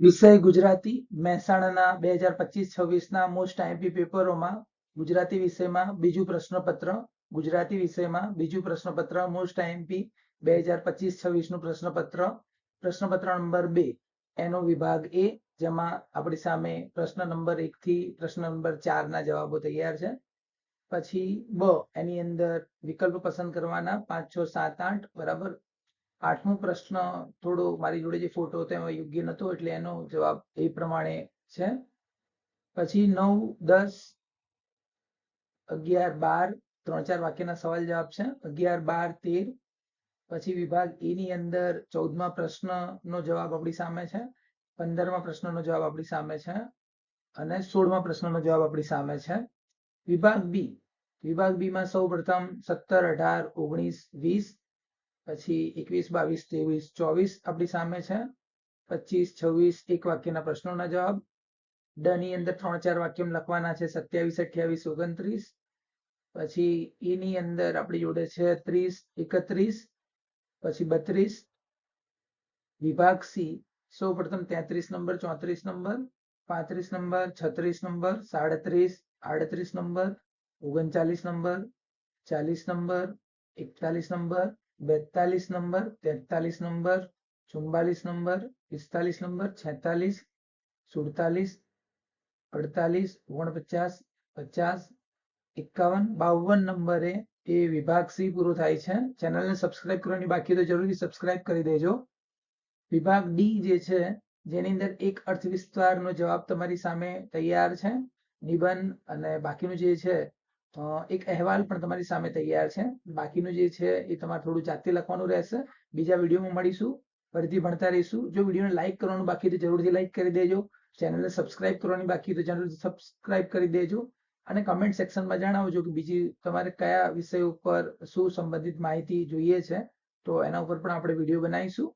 વિષય ગુજરાતી મહેસાણાના બે હજાર પચીસ, છવ્વીસના મોસ્ટ આઈપી પેપરોમાં ગુજરાતી વિષયમાં બીજું પ્રશ્નપત્ર, ગુજરાતી વિષયમાં બીજું પ્રશ્નપત્ર મોસ્ટ આઈએમપી બે હજાર પચીસ, છવ્વીસનું પ્રશ્નપત્ર. પ્રશ્નપત્ર નંબર બે, એનો વિભાગ એ, જેમાં આપણી સામે પ્રશ્ન નંબર એક થી પ્રશ્ન નંબર ચાર ના જવાબો તૈયાર છે. પછી બ, એની અંદર વિકલ્પ પસંદ કરવાના પાંચ, છ, સાત, આઠ, બરાબર? આઠમો પ્રશ્ન થોડો મારી જોડે જે ફોટો હતો એમાં યોગ્ય નતો એટલે એનો જવાબ એ પ્રમાણે છે. પછી નવ, દસ, અગિયાર, બાર, ત્રણ, ચાર વાક્યના સવાલ જવાબ છે. અગિયાર, બાર, તેર, પછી વિભાગ એની અંદર ચૌદમા પ્રશ્નનો જવાબ આપણી સામે છે. પંદરમા પ્રશ્નનો જવાબ આપણી સામે છે અને સોળમા પ્રશ્નનો જવાબ આપણી સામે છે. વિભાગ બી, વિભાગ બીમાં સૌ પ્રથમ સત્તર, અઢાર, ઓગણીસ, વીસ પછી એકવીસ, બાવીસ, ત્રેવીસ, ચોવીસ આપણી સામે છે. પચીસ, છવ્વીસ એક વાક્યના પ્રશ્નોના જવાબ. ડ ની અંદર ત્રણ, ચાર વાક્ય લખવાના છે. સત્યાવીસ, અઠ્યાવીસ, ઓગણત્રીસ. પછી ઈ ની અંદર આપણી જોડે છે ત્રીસ, એકત્રીસ. પછી બત્રીસ. વિભાગ સી. સૌ પ્રથમ તેત્રીસ નંબર, ચોત્રીસ નંબર, પાંત્રીસ નંબર, છત્રીસ નંબર, સાડત્રીસ, આડત્રીસ નંબર, ઓગણચાલીસ નંબર, ચાલીસ નંબર, એકતાલીસ નંબર બેતાલીસ નંબર, તેતાલીસ નંબર ચુમ્બાલીસ નંબર, પિસ્તાલીસ નંબર, છેતાલીસ, સુડતાલીસ, અડતાલીસ, ઓગણપચાસ, પચાસ, એકાવન, બાવન નંબરે એ વિભાગ સી પૂરો થાય છે. ચેનલને સબસ્ક્રાઇબ કરવાની બાકી તો જરૂરથી સબસ્ક્રાઇબ કરી દેજો. વિભાગ ડી જે છે, જેની અંદર એક અર્થ વિસ્તારનો જવાબ તમારી સામે તૈયાર છે. નિબંધ અને બાકીનું જે છે એક અહેવાલ પણ તમારી સામે તૈયાર છે. બાકીનું જે છે એ તમારે થોડું જાતે લખવાનું રહેશે. બીજા વિડીયોમાં મળીશું. ફરીથી ભણતા રહીશું. જો વિડીયોને લાઇક કરવાનું બાકી તો જરૂરથી લાઇક કરી દેજો. ચેનલને સબસ્ક્રાઇબ કરવાની બાકી તો ચેનલ સબસ્ક્રાઇબ કરી દેજો. અને કમેન્ટ સેક્શનમાં જણાવજો કે બીજી તમારે કયા વિષય ઉપર શું સંબંધિત માહિતી જોઈએ છે. તો એના ઉપર પણ આપણે વીડિયો બનાવીશું.